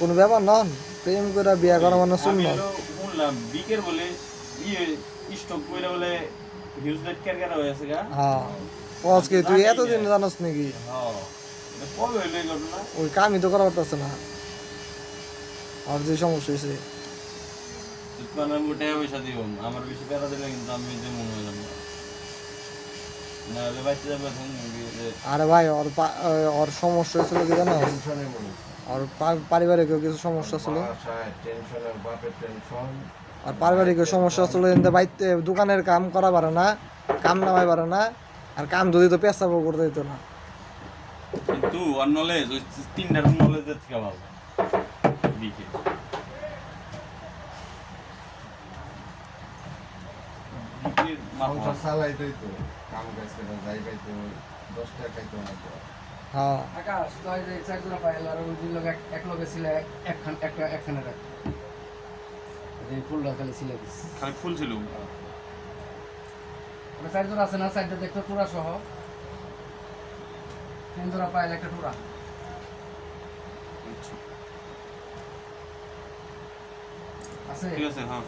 কোন ব্যাপার নন প্রেম করে বিয়া করা মানে শূন্য শুনলাম বিকের বলে ইয়ে স্টক কইরা বলে হিউজ কেয়ার কেন হয়েছে গা। হ্যাঁ। আজকে তুই এতদিন জানোস নাকি? হ্যাঁ। ওই কামই তো করা পারতেছে না। আর যে সমস্যা হয়েছে মানে আমার বেশি দিলে কিন্তু আমি মনে হইলাম না। আরে ভাই ওর সমস্যা হয়েছিল কি জানো? পা- পারিবারিক কিছু সমস্যা ছিল। টেনশনের বাপের টেনশন আর পারিবারিক সমস্যা ছিল দোকানের কাম করা পারে না কাম নামাই পারে না আর কাম যদি তো পেশাবও করতে দিত না। কিন্তু নলেজ ওই তিনটার নলেজের থেকে ভালো। সংসার চালাইতোই তো কাম কাজ করে যাই পাইতো দশ টাকা খাইতো না হ্যাঁ। আকাশ তো এই চারগুলো পাইল আর ওই লোক এক এক লোকে ছিল এক- একখান একটা একখানে রাখ। যে ফুলটা খালি ছিলে খালি ফুল ছিল ওটা আছে না? চারটা দেখতে টুরা সহ। তিন জোড়া পাইল একটা টুরা। আছে? ঠিক আছে হ্যাঁ।